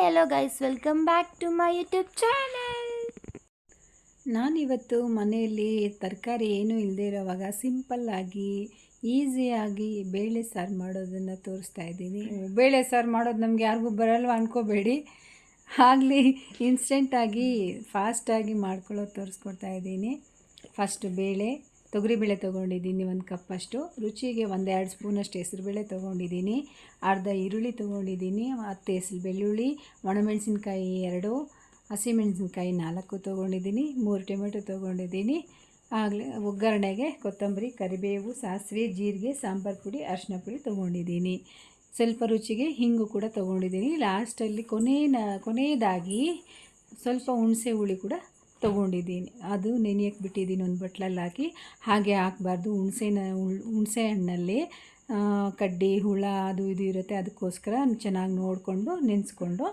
Hi hello guys welcome back to my YouTube channel ನಾನಿವತ್ತು ಮನೆಯಲ್ಲಿ ತರಕಾರಿ ಏನೂ ಇಲ್ಲದೆ ಇರೋವಾಗ ಸಿಂಪಲ್ಲಾಗಿ ಈಸಿಯಾಗಿ ಬೇಳೆ ಸಾರು ಮಾಡೋದನ್ನು ತೋರಿಸ್ತಾ ಇದ್ದೀನಿ. ಬೇಳೆ ಸಾರು ಮಾಡೋದು ನಮ್ಗೆ ಯಾರಿಗೂ ಬರಲ್ವ ಅನ್ಕೋಬೇಡಿ. ಆಗಲಿ ಇನ್ಸ್ಟೆಂಟಾಗಿ ಫಾಸ್ಟಾಗಿ ಮಾಡ್ಕೊಳ್ಳೋದು ತೋರಿಸ್ಕೊಡ್ತಾ ಇದ್ದೀನಿ. ಫಸ್ಟ್ ಬೇಳೆ ತೊಗರಿಬೇಳೆ ತೊಗೊಂಡಿದ್ದೀನಿ ಒಂದು ಕಪ್ಪಷ್ಟು. ರುಚಿಗೆ ಒಂದೆರಡು ಸ್ಪೂನಷ್ಟು ಹೆಸರುಬೇಳೆ ತೊಗೊಂಡಿದ್ದೀನಿ. ಅರ್ಧ ಈರುಳ್ಳಿ ತೊಗೊಂಡಿದ್ದೀನಿ, ಹತ್ತು ಹೆಸರು ಬೆಳ್ಳುಳ್ಳಿ, ಒಣಮೆಣಸಿನ್ಕಾಯಿ ಎರಡು, ಹಸಿಮೆಣಸಿನ್ಕಾಯಿ ನಾಲ್ಕು ತೊಗೊಂಡಿದ್ದೀನಿ, ಮೂರು ಟೊಮೆಟೊ ತೊಗೊಂಡಿದ್ದೀನಿ. ಆಗಲೇ ಒಗ್ಗರಣೆಗೆ ಕೊತ್ತಂಬರಿ, ಕರಿಬೇವು, ಸಾಸಿವೆ, ಜೀರಿಗೆ, ಸಾಂಬಾರು ಪುಡಿ ಅರಿಶಿನ ಪುಡಿ ತೊಗೊಂಡಿದ್ದೀನಿ. ಸ್ವಲ್ಪ ರುಚಿಗೆ ಹಿಂಗು ಕೂಡ ತೊಗೊಂಡಿದ್ದೀನಿ. ಲಾಸ್ಟಲ್ಲಿ ಕೊನೆಯ ಕೊನೆಯದಾಗಿ ಸ್ವಲ್ಪ ಹುಣಸೆ ಹುಳಿ ಕೂಡ ತೊಗೊಂಡಿದ್ದೀನಿ. ಅದು ನೆನೆಯಕ್ಕೆ ಬಿಟ್ಟಿದ್ದೀನಿ ಒಂದು ಬಟ್ಲಲ್ಲಿ ಹಾಕಿ. ಹಾಗೆ ಹಾಕಬಾರ್ದು. ಹುಣಸೆನ ಹುಣಸೆ ಹಣ್ಣಲ್ಲಿ ಕಡ್ಡಿ, ಹುಳ ಅದು ಇದು ಇರುತ್ತೆ. ಅದಕ್ಕೋಸ್ಕರ ಚೆನ್ನಾಗಿ ನೋಡಿಕೊಂಡು, ನೆನೆಸ್ಕೊಂಡು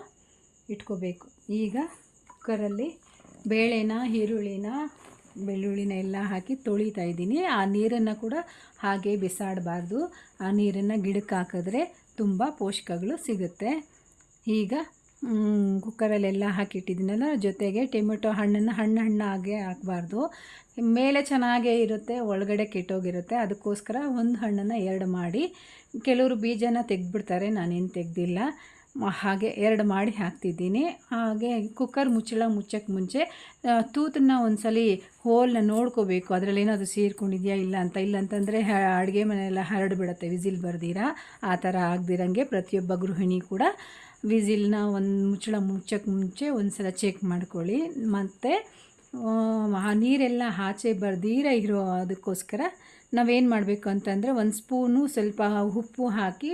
ಇಟ್ಕೋಬೇಕು. ಈಗ ಕುಕ್ಕರಲ್ಲಿ ಬೇಳೆನ, ಈರುಳ್ಳಿನ, ಬೆಳ್ಳುಳ್ಳಿನ ಎಲ್ಲ ಹಾಕಿ ತೊಳಿತಾ ಇದ್ದೀನಿ. ಆ ನೀರನ್ನು ಕೂಡ ಹಾಗೆ ಬಿಸಾಡಬಾರ್ದು. ಆ ನೀರನ್ನು ಗಿಡಕ್ಕೆ ಹಾಕಿದ್ರೆ ತುಂಬ ಪೋಷಕಗಳು ಸಿಗುತ್ತೆ. ಈಗ ಕುಕ್ಕರಲ್ಲೆಲ್ಲ ಹಾಕಿಟ್ಟಿದ್ದೀನಲ್ಲ ಜೊತೆಗೆ ಟೊಮೆಟೊ ಹಣ್ಣನ್ನು ಹಣ್ಣು ಹಣ್ಣಾಗೆ ಹಾಕಬಾರ್ದು. ಮೇಲೆ ಚೆನ್ನಾಗೇ ಇರುತ್ತೆ, ಒಳಗಡೆ ಕೆಟ್ಟೋಗಿರುತ್ತೆ. ಅದಕ್ಕೋಸ್ಕರ ಒಂದು ಹಣ್ಣನ್ನು ಎರಡು ಮಾಡಿ. ಕೆಲವರು ಬೀಜನ ತೆಗೆದ್ಬಿಡ್ತಾರೆ, ನಾನೇನು ತೆಗೆದಿಲ್ಲ. ಹಾಗೆ ಎರಡು ಮಾಡಿ ಹಾಕ್ತಿದ್ದೀನಿ. ಹಾಗೆ ಕುಕ್ಕರ್ ಮುಚ್ಚಳ ಮುಚ್ಚಕ್ಕೆ ಮುಂಚೆ ತೂತನ್ನು ಒಂದ್ಸಲಿ ಹೋಲ್ನ ನೋಡ್ಕೋಬೇಕು. ಅದರಲ್ಲಿ ಏನಾದರೂ ಸೇರ್ಕೊಂಡಿದೆಯಾ ಇಲ್ಲ ಅಂತ, ಇಲ್ಲ ಅಂತಂದರೆ ಅಡುಗೆ ಮನೆಯೆಲ್ಲ ಹರಡ್ಬಿಡತ್ತೆ ವಿಸಿಲ್ ಬರ್ದಿರಾ, ಆ ಥರ ಆಗದಿರಂಗೆ ಪ್ರತಿಯೊಬ್ಬ ಗೃಹಿಣಿ ಕೂಡ ವಿಸಿಲ್ನ ಒಂದು ಮುಚ್ಚಳ ಮುಚ್ಚಕ್ಕೆ ಮುಂಚೆ ಒಂದು ಸಲ ಚೆಕ್ ಮಾಡ್ಕೊಳ್ಳಿ. ಮತ್ತು, ಆ ನೀರೆಲ್ಲ ಆಚೆ ಬರ್ದೀರ ಇರೋ ಅದಕ್ಕೋಸ್ಕರ ನಾವೇನು ಮಾಡಬೇಕು ಅಂತಂದರೆ ಒಂದು ಸ್ಪೂನು ಸ್ವಲ್ಪ ಉಪ್ಪು ಹಾಕಿ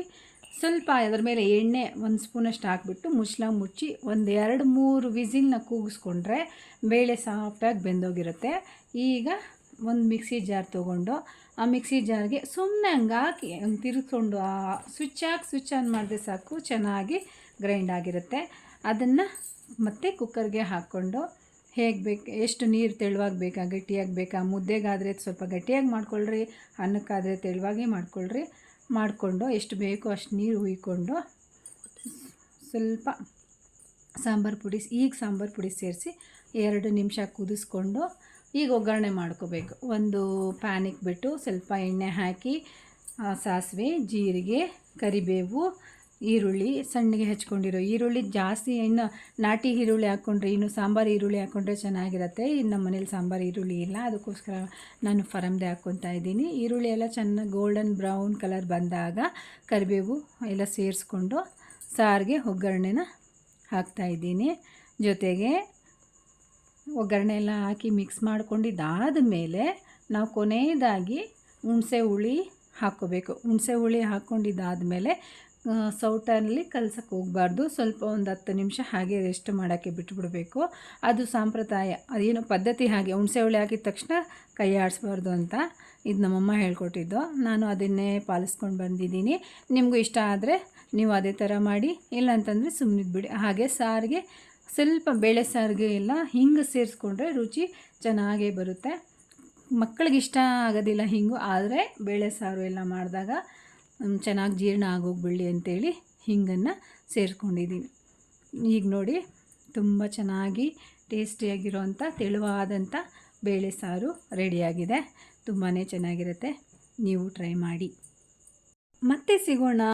ಸ್ವಲ್ಪ ಅದ್ರ ಮೇಲೆ ಎಣ್ಣೆ ಒಂದು ಸ್ಪೂನಷ್ಟು ಹಾಕ್ಬಿಟ್ಟು ಮುಚ್ಚಳ ಮುಚ್ಚಿ ಒಂದು ಎರಡು ಮೂರು ವಿಸಿಲ್ನ ಕೂಗಿಸ್ಕೊಂಡ್ರೆ ಬೇಳೆ ಸಾಫ್ಟಾಗಿ ಬೆಂದೋಗಿರುತ್ತೆ. ಈಗ ಒಂದು ಮಿಕ್ಸಿ ಜಾರ್ ತೊಗೊಂಡು ಆ ಮಿಕ್ಸಿ ಜಾರ್ಗೆ ಸುಮ್ಮನೆ ಹಂಗೆ ಹಾಕಿ ಹಂಗೆ ತಿರುಗಿಕೊಂಡು ಆ ಸ್ವಿಚ್ ಹಾಕಿ ಸ್ವಿಚ್ ಆನ್ ಮಾಡಿದ್ರೆ ಸಾಕು, ಚೆನ್ನಾಗಿ ಗ್ರೈಂಡ್ ಆಗಿರುತ್ತೆ. ಅದನ್ನು ಮತ್ತೆ ಕುಕ್ಕರ್ಗೆ ಹಾಕ್ಕೊಂಡು ಹೇಗೆ ಬೇಕು, ಎಷ್ಟು ನೀರು ತೆಳುವಾಗಿ ಬೇಕಾ, ಗಟ್ಟಿಯಾಗಿ ಬೇಕಾ, ಮುದ್ದೆಗಾದರೆ ಸ್ವಲ್ಪ ಗಟ್ಟಿಯಾಗಿ ಮಾಡ್ಕೊಳ್ಳ್ರಿ ಅನ್ನಕ್ಕಾದರೆ ತೆಳುವಾಗಿ ಮಾಡ್ಕೊಳ್ರಿ. ಮಾಡಿಕೊಂಡು ಎಷ್ಟು ಬೇಕೋ ಅಷ್ಟು ನೀರು ಹುಯ್ಕೊಂಡು ಸ್ವಲ್ಪ ಸಾಂಬಾರು ಪುಡಿ, ಈಗ ಸಾಂಬಾರು ಪುಡಿ ಸೇರಿಸಿ ಎರಡು ನಿಮಿಷ ಕುದಿಸ್ಕೊಂಡು ಈಗ ಒಗ್ಗರಣೆ ಮಾಡ್ಕೋಬೇಕು. ಒಂದು ಪ್ಯಾನಿಗೆ ಬಿಟ್ಟು ಸ್ವಲ್ಪ ಎಣ್ಣೆ ಹಾಕಿ ಸಾಸಿವೆ, ಜೀರಿಗೆ, ಕರಿಬೇವು ಈರುಳ್ಳಿ ಸಣ್ಣಗೆ ಹೆಚ್ಕೊಂಡಿರೋ. ಈರುಳ್ಳಿ ಜಾಸ್ತಿ, ಇನ್ನು ನಾಟಿ ಈರುಳ್ಳಿ ಹಾಕ್ಕೊಂಡ್ರೆ ಇನ್ನು ಸಾಂಬಾರು ಈರುಳ್ಳಿ ಹಾಕ್ಕೊಂಡ್ರೆ ಚೆನ್ನಾಗಿರುತ್ತೆ. ಇನ್ನು ನಮ್ಮ ಮನೇಲಿ ಸಾಂಬಾರು ಈರುಳ್ಳಿ ಇಲ್ಲ. ಅದಕ್ಕೋಸ್ಕರ ನಾನು ಫರಮ್ದೆ ಹಾಕ್ಕೊತಾ ಇದ್ದೀನಿ. ಈರುಳ್ಳಿ ಎಲ್ಲ ಚೆನ್ನಾಗಿ ಗೋಲ್ಡನ್ ಬ್ರೌನ್ ಕಲರ್ ಬಂದಾಗ ಕರಿಬೇವು ಎಲ್ಲ ಸೇರಿಸ್ಕೊಂಡು ಸಾರಿಗೆ ಒಗ್ಗರಣೆನ ಹಾಕ್ತಾಯಿದ್ದೀನಿ ಜೊತೆಗೆ ಒಗ್ಗರಣೆ ಎಲ್ಲ ಹಾಕಿ ಮಿಕ್ಸ್ ಮಾಡ್ಕೊಂಡಿದ್ದಾದ ಮೇಲೆ ನಾವು ಕೊನೆಯದಾಗಿ ಹುಣಸೆ ಹುಳಿ ಹಾಕ್ಕೋಬೇಕು. ಹುಣಸೆ ಹುಳಿ ಹಾಕ್ಕೊಂಡಿದ್ದಾದಮೇಲೆ ಸೌಟಲ್ಲಿ ಕಲ್ಸಕ್ಕೆ ಹೋಗಬಾರ್ದು. ಸ್ವಲ್ಪ ಒಂದು ಹತ್ತು ನಿಮಿಷ ಹಾಗೆ ರೆಸ್ಟ್ ಮಾಡೋಕ್ಕೆ ಬಿಟ್ಬಿಡಬೇಕು. ಅದು ಸಾಂಪ್ರದಾಯ. ಅದೇನು ಪದ್ಧತಿ ಹಾಗೆ, ಹುಣಸೆ ಹುಳಿ ಹಾಕಿದ ತಕ್ಷಣ ಕೈ ಆಡಿಸ್ಬಾರ್ದು ಅಂತ ಇದು ನಮ್ಮಮ್ಮ ಹೇಳ್ಕೊಟ್ಟಿದ್ದು. ನಾನು ಅದನ್ನೇ ಪಾಲಿಸ್ಕೊಂಡು ಬಂದಿದ್ದೀನಿ. ನಿಮಗೂ ಇಷ್ಟ ಆದರೆ ನೀವು ಅದೇ ಥರ ಮಾಡಿ ಇಲ್ಲ ಅಂತಂದರೆ ಬಿಡಿ ಹಾಗೆ ಸಾರಿಗೆ, ಸ್ವಲ್ಪ ಬೇಳೆ ಸಾರಿಗೆ ಎಲ್ಲ ಹಿಂಗೆ ಸೇರಿಸ್ಕೊಂಡ್ರೆ ರುಚಿ ಚೆನ್ನಾಗೇ ಬರುತ್ತೆ. ಮಕ್ಕಳಿಗೆ ಇಷ್ಟ ಆಗೋದಿಲ್ಲ ಹಿಂಗು, ಆದರೆ ಬೇಳೆ ಸಾರು ಎಲ್ಲ ಮಾಡಿದಾಗ ಚೆನ್ನಾಗಿ ಜೀರ್ಣ ಆಗೋಗ್ಬಿಡಲಿ ಅಂತೇಳಿ ಹಿಂಗನ್ನು ಸೇರಿಸ್ಕೊಂಡಿದ್ದೀನಿ ಈಗ ನೋಡಿ ತುಂಬ ಚೆನ್ನಾಗಿ ಟೇಸ್ಟಿಯಾಗಿರೋವಂಥ ತೆಳುವಾದಂಥ ಬೇಳೆ ಸಾರು ರೆಡಿಯಾಗಿದೆ. ತುಂಬಾ ಚೆನ್ನಾಗಿರುತ್ತೆ. ನೀವು ಟ್ರೈ ಮಾಡಿ. ಮತ್ತೆ ಸಿಗೋಣ.